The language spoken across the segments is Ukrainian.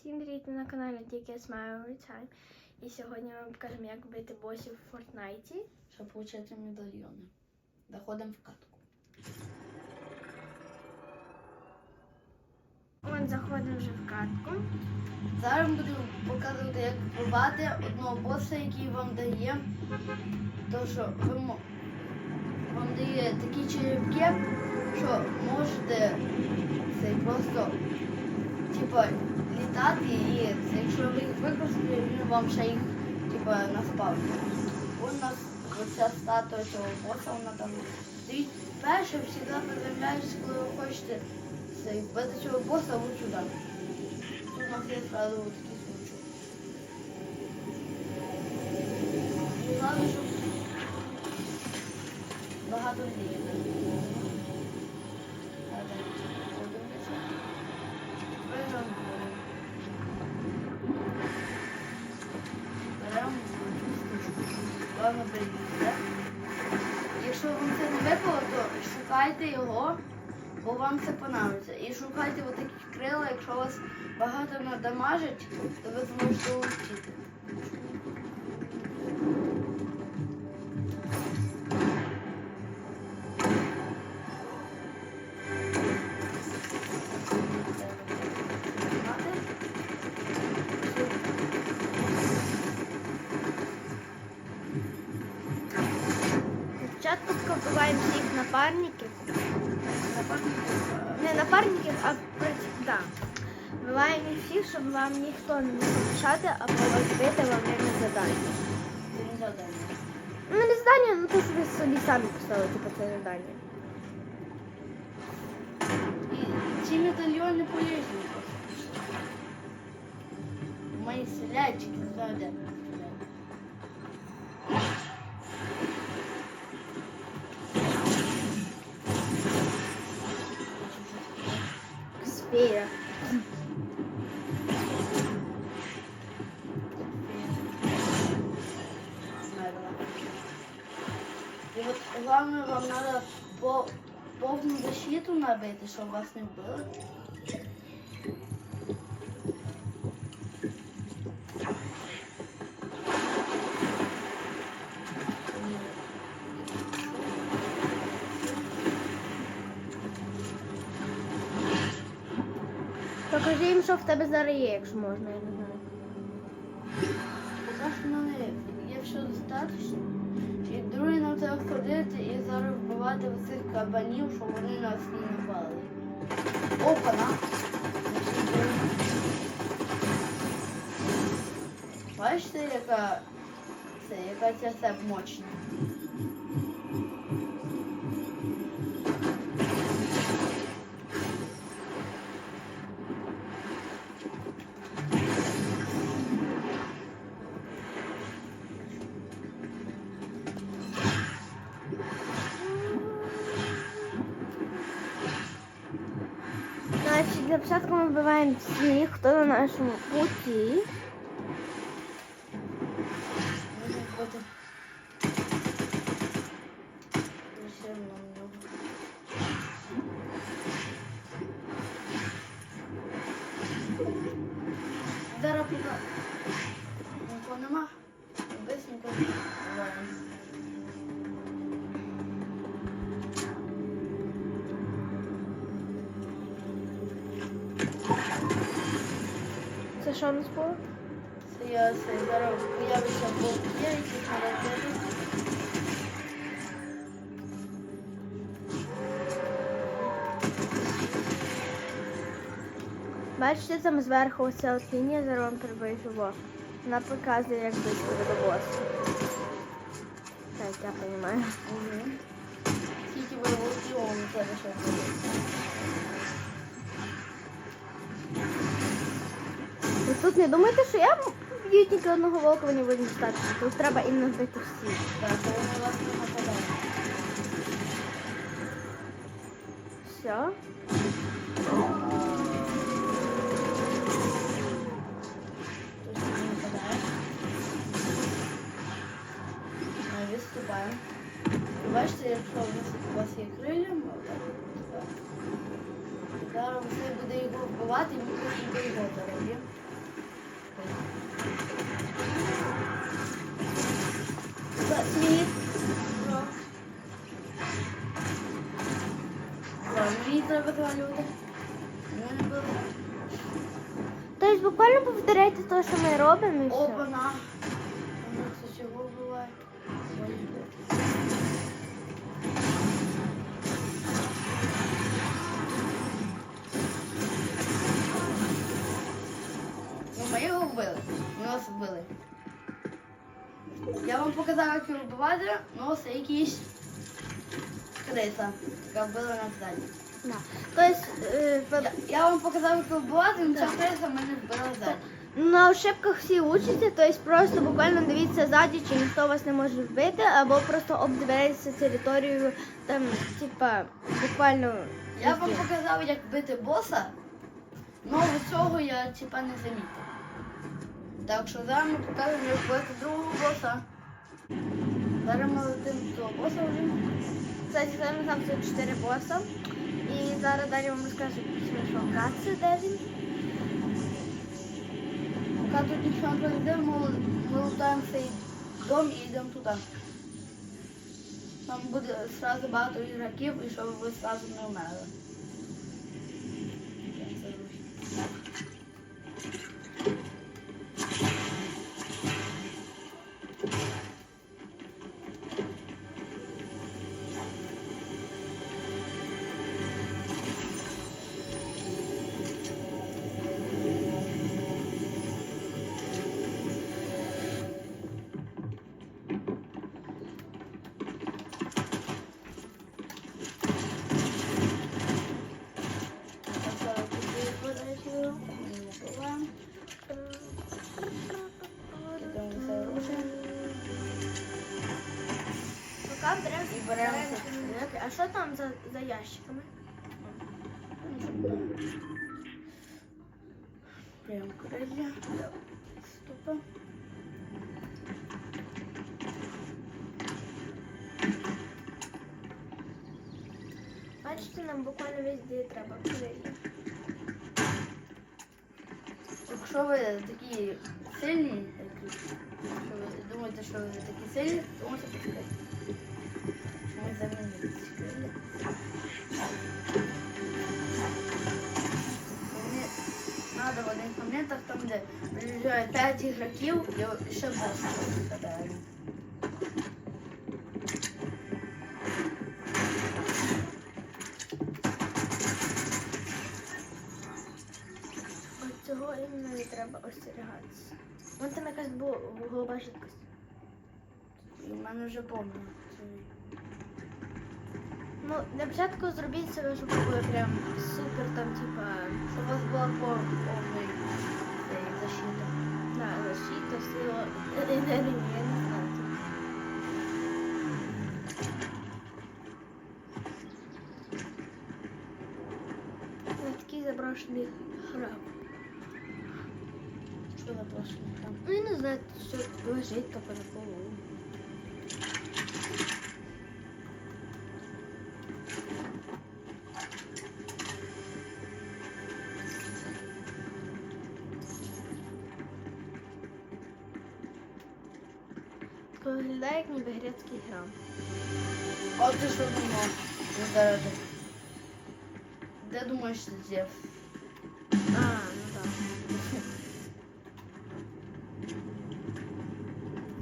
Всім привіт на каналі Тільки Smile Time. І сьогодні ми покажемо, як бити босів в Фортнайті. щоб отримати медальйони. Заходимо в катку. От заходимо вже в катку. Зараз буду показувати, як вбивати одного боса, який вам дає. То, що ви вам дає такі черепки, що можете цей просто типа літати і якщо ви їх використаєте, він вам ще їх типа наспавить. Ось у нас оця статуя цього боса, вона там стоїть. Перше завжди приземляєшся, коли ви хочете вбити цього боса, ось сюди. Тут у нас є случай. Головне, щоб багато людей не було. Давайте подивимося. Беремо. Беремо штучку. Ладно, прийдете. Якщо вам це не випало, то шукайте його, бо вам це понравиться. І шукайте отакі крила, якщо вас багато надамажить, то ви зможете улетіти. Спочатку вбиваємо всіх напарників. Не напарників, а да. Вбиваємо їх всіх, щоб вам ніхто не міг помішати або вас бити во время задання. Не задання. Ну не задання, ну то ви собі самі поставили, типу, це завдання. Ці медальйони просто. Мої селячки ззаді. По, повну защиту набити, щоб вас не вбили. Покажи їм, що в тебе зараз є, якщо можна, я не знаю. Поки що в мене є все достатньо. І другий нам треба ходити і зараз вбивати цих кабанів, щоб вони нас не напали. Опа, на. Бачите, яка це, яка ця степ мощна? Для початку ми вбиваємо всіх, хто на нашому путі. Це що у нас було? Це я це зараз появиться блок є, треба зробити. Бачите, там зверху оця от лінія, зараз вам приближу. Вона показує, як близько до босу. Так, я розумію. Скільки ви волків зараз ще не думайте, що я б'ю тільки одного волка, вони будуть достатньо. Тут треба іменно вбити всіх. Так, то вони вас не нападають. Все. Ми відступаємо. Бачите, якщо у вас, є крилля, ми отак от. Зараз буде його вбивати, і ми до його заробимо. Буквально повторяйте те, що ми робимо і все. Опана. Це чого буває? Ну, ми його вбили. Ми нас вбили. Я вам показав, як його вбивати, ну це якийсь криса, яка вбила нас далі. Да. Тобто, е, в- Я, я вам його вбивати, але ця криса мене вбила ззаді. на ошибках всі учаться, тобто просто буквально дивіться ззаді, чи ніхто вас не може вбити, або просто обдивляйтеся територію, там, типа, буквально. Я вам показав, як бити боса, але цього я типа не замітив. Так що зараз ми покажемо, як бити другого боса. Зараз ми летимо до боса вже. Кстати, зараз там тут 4 боса. Зараз далі вам розкажу, що локацію, де він. Поки тут нічого не пройде, ми, ми лутаємо цей дом і йдемо туди. Там буде одразу багато ігроків, і щоб ви одразу не вмерли. Ящиками? Прям крылья. Стопа. Бачите, нам буквально везде треба крилля. Якщо ви такі сильні, такі, що ви думаєте, що ви такі сильні, то можете почекати. 5 ігроків і ще бос випадає. Цього іменно не треба остерігатися. Вон там якась бу- голуба жидкость. І в мене вже повно. Ну, для початку зробіть себе, щоб ви були прям супер там, типа, Щоб у вас була повний защита. Сила, енергія, я не знаю. На такий заброшений храм. Що заброшений храм? Ну, я не знаю, що лежить то на полу. Таке Виглядає як ніби грецький храм. А ти що думав? Зараз. Де думаєш Зевс? А, ну так.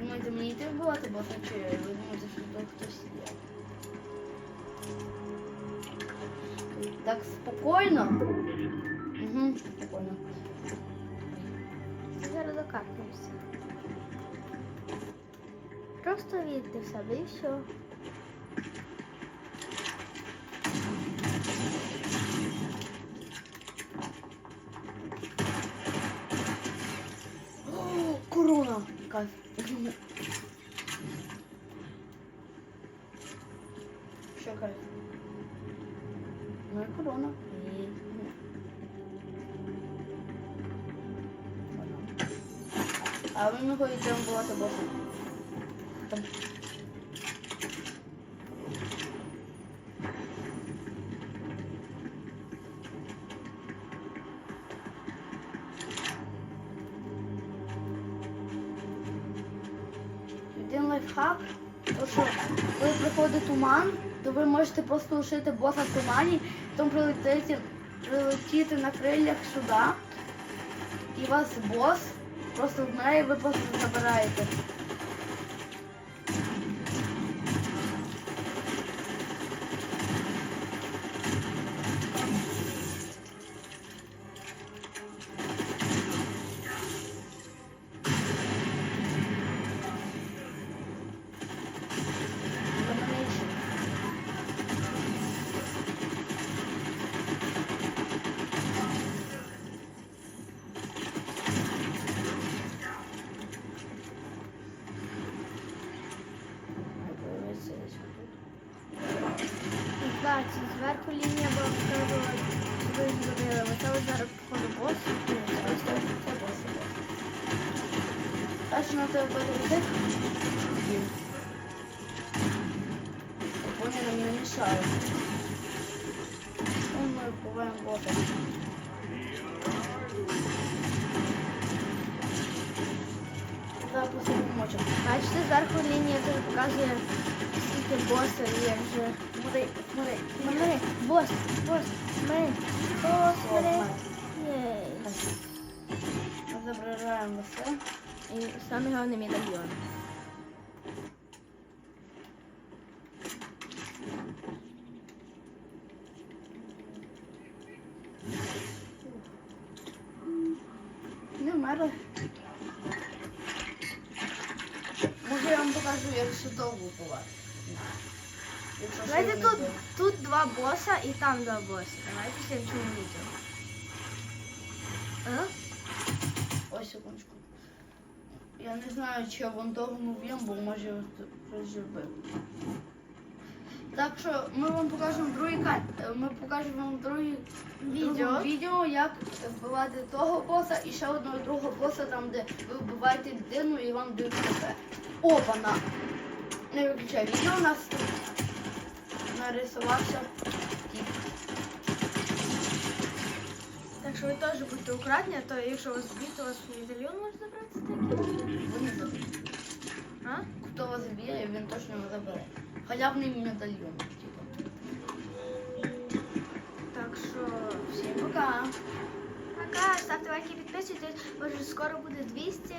Думаєте, мені йти вбивати боса, чи ви думаєте, що тут хтось є? Так спокійно. Угу, спокійно. Зараз докапнемося. Просто вірте в себе і все. О, корона! Кайф. Що кайф? Ну і корона. А ми ми йдемо бувати боса. Там. Один лайфхак, то що коли приходить туман, то ви можете просто лишити боса в тумані, потім прилетіти, прилетіти на криллях сюди і у вас бос просто вмирає, і ви просто забираєте. Це зверху лінія була второго. Ви зробили. Оце ось зараз походу бос. Ні, це ось це це бос. Дальше на тебе подивитися. Вони нам не мішають. Ну, ми вбиваємо бота. Зараз просто помочимо. Бачите, зверху лінія теж показує, скільки боса і як же. Смотри, смотри. Смотри, бос, бос, смотри, бос, смотри. Ми забираємо все. І саме головне медальйон. Не. Може я вам покажу, як довго бувати. Якщо ще Давайте тут, тут два боса і там два боса. Давайте в следующому відео. А? Ось секундочку. Я не знаю, чи я вон того не вб'єм, бо може вбив. Так що ми вам покажемо другий кат. Ми покажемо вам другий Відео. відео, як вбивати того боса і ще одного другого боса, там де ви вбиваєте людину і вам дають ХП. Опана! Не виключай відео, у нас тут нарисувався тіп. Так що ви теж будьте акуратні, а то якщо вас б'ють, то вас медальйон може забрати. Ви не. А? Хто вас б'є, він точно не забере. Халявний медальйон. Типу. Так що всім Пока. пока, ставте лайки, підписуйтесь, бо вже скоро буде 200.